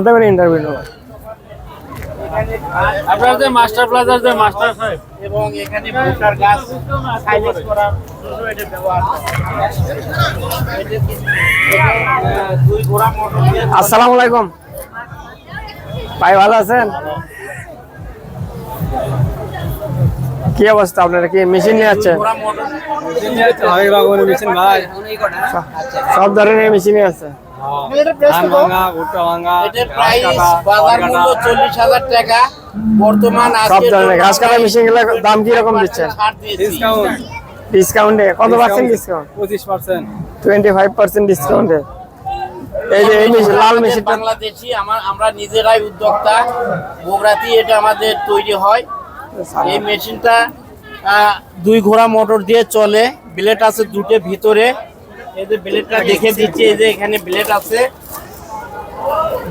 দেবেন ইন্টারভিউ আপনার যে মাস্টার প্লাজার যে মাস্টার সাহেব এবং এখানে ভুট্টার গাছ সাইলেজ করার এটা ব্যবহার। এটা কি- এটা, আহ, দুই ঘোড়া মোটর আসসালামু আলাইকুম। ভাই ভালো আছেন? কি অবস্থা আপনারা কি মেশিন নিয়ে মেশিন সব ধরনের মেশিনই আছে। সব ধরনের ঘাস কাটা মেশিনগুলো দাম দিচ্ছেন। ডিসকাউন্ট কত পার্সেন্ট ডিসকাউন্ট পঁচিশ পার্সেন্ট টোয়েন্টি ফাইভ পার্সেন্ট ডিসকাউন্টে এই যে এই লাল বাংলাদেশি আমরা নিজেরাই উদ্যোক্তা। বগুড়াতে এটা আমাদের তৈরি হয়। এই মেশিনটা দুই ঘোড়া মোটর দিয়ে চলে। ব্লেড আছে দুটো ভিতরে। এই যে ব্লেডটা দেখে দিচ্ছি এই যে এখানে ব্লেড আছে।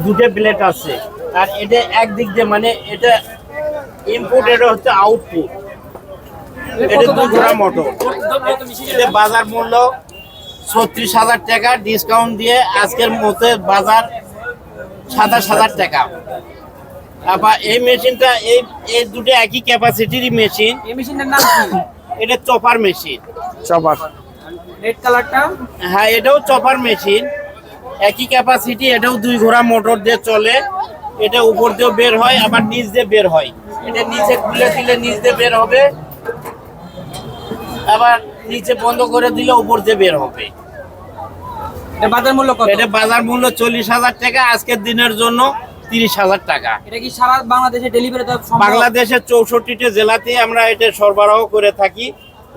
দুটো ব্লেড আছে। আর এটা একদিক দিয়ে মানে এটা ইনপুট এটা হচ্ছে আউটপুট এটা দুই ঘোড়া মোটর। এটা বাজার মূল্য ছত্রিশ হাজার টাকা। ডিসকাউন্ট দিয়ে আজকের মধ্যে বাজার সাতাশ হাজার টাকা। আবার এই মেশিনটা এই এই দুটো একই ক্যাপাসিটির মেশিন এই মেশিনটার নাম কি? এটা চপার মেশিন চপার রেড কালারটা হ্যাঁ এটাও চপার মেশিন একই ক্যাপাসিটি এটাও দুই ঘোড়া মোটর দিয়ে চলে। এটা উপর দিয়েও বের হয় আবার নিচ দিয়ে বের হয়। এটা নিচে খুলে দিলে নিচ দিয়ে বের হবে। আবার নিচে বন্ধ করে দিলে উপর দিয়ে বের হবে। এটা বাজার মূল্য কত? এটা বাজার মূল্য চল্লিশ হাজার টাকা আজকের দিনের জন্য। তিরিশ হাজার টাকা। এটা কি সারা বাংলাদেশে ডেলিভারি বাংলাদেশের চৌষট্টিটা জেলাতে আমরা এটা সরবরাহ করে থাকি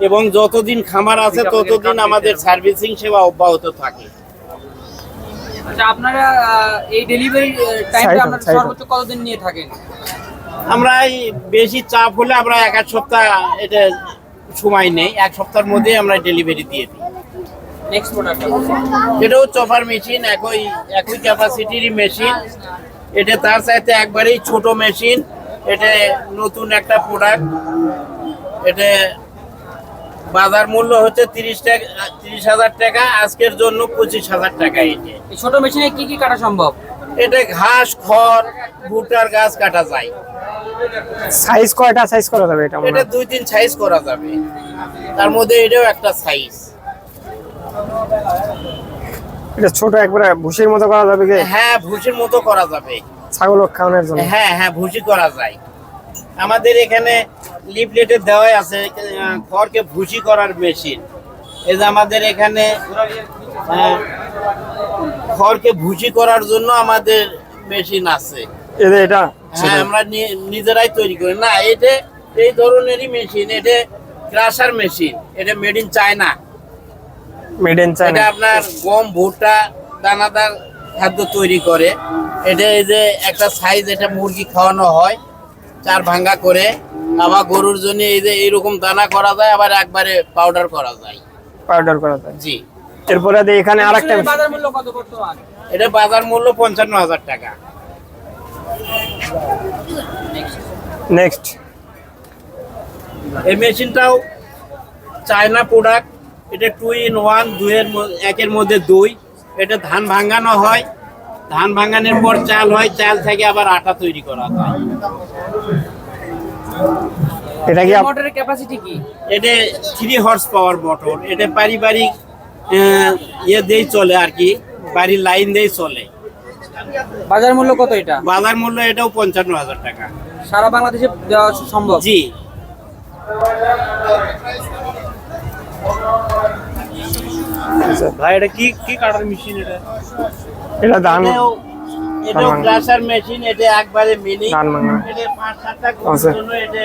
এবং যতদিন খামার আছে ততদিন আমাদের সার্ভিসিং সেবা অব্যাহত থাকে। আচ্ছা আপনারা এই ডেলিভারি টাইমটা আপনারা সর্বোচ্চ কতদিন নিয়ে থাকেন? আমরা এই বেশি চাপ হলে আমরা এক এক সপ্তাহ এটা সময় নেই। এক সপ্তাহের মধ্যেই আমরা ডেলিভারি দিয়ে দিই। নেক্সট প্রোডাক্ট এটাও চপার মেশিন একই একই ক্যাপাসিটির মেশিন এটা তার সাথে একবারেই ছোট মেশিন। এটা নতুন একটা প্রোডাক্ট এটা বাজার মূল্য হচ্ছে তিরিশ টাকা তিরিশ হাজার টাকা আজকের জন্য পঁচিশ হাজার টাকা এটা। ছোট মেশিনে কি কি কাটা সম্ভব? এটা ঘাস খড় ভুট্টার গাছ কাটা যায়। সাইজ কয়টা সাইজ করা যাবে এটা এটা দুই তিন সাইজ করা যাবে। তার মধ্যে এটাও একটা সাইজ। এটা ছোট একবারে ভুসির মতো করা যাবে কি? হ্যাঁ ভুসির মতো করা যাবে। ছাগল খাওয়ানোর জন্য। হ্যাঁ হ্যাঁ ভুসি করা যায়। আমাদের এখানে লিফলেটে দেওয়াই আছে খড়কে ভুসি করার মেশিন। এই যে আমাদের এখানে খড়কে ভুসি করার জন্য আমাদের মেশিন আছে। এই যে এটা? হ্যাঁ আমরা নিজেরাই তৈরি করি। না এটা এই ধরনেরই মেশিন এটা ক্রাশার মেশিন এটা made in China. Made in এটা আপনার গম ভুট্টা দানাদার খাদ্য তৈরি করে। এটা এই যে একটা সাইজ এটা মুরগি খাওয়ানো হয় চার ভাঙ্গা করে। আবার গরুর জন্য এই যে এইরকম দানা করা যায় আবার একবারে পাউডার করা যায়। পাউডার করা যায়। জি। এরপরে দিয়ে এখানে আরেকটা বাজার মূল্য কত বর্তমান এটা বাজার মূল্য পঞ্চান্ন হাজার টাকা। নেক্সট এই মেশিনটাও চায়না প্রোডাক্ট এটা টু ইন ওয়ান দুয়ের একের মধ্যে দুই। এটা ধান ভাঙানো হয়। ধান ভাঙানোর পর চাল হয় চাল থেকে আবার আটা তৈরি করা হয়। এটা কি মোটরের ক্যাপাসিটি কি? এটা থ্রি হর্স পাওয়ার মোটর এটা পারিবারিক আহ, ইয়ে দিয়েই চলে আর কি। বাড়ির লাইন দিয়েই চলে। বাজার মূল্য কত এটা? বাজার মূল্য এটাও পঞ্চান্ন হাজার টাকা। সারা বাংলাদেশে দেওয়া সম্ভব? জি। ভাই এটা কি কি কাটার মেশিন এটা? এটা ধান এটা এটাও মেশিন এটা একবারে মিনি ধান ভাঙা। এটা পাঁচ সাতটা জন্য এটা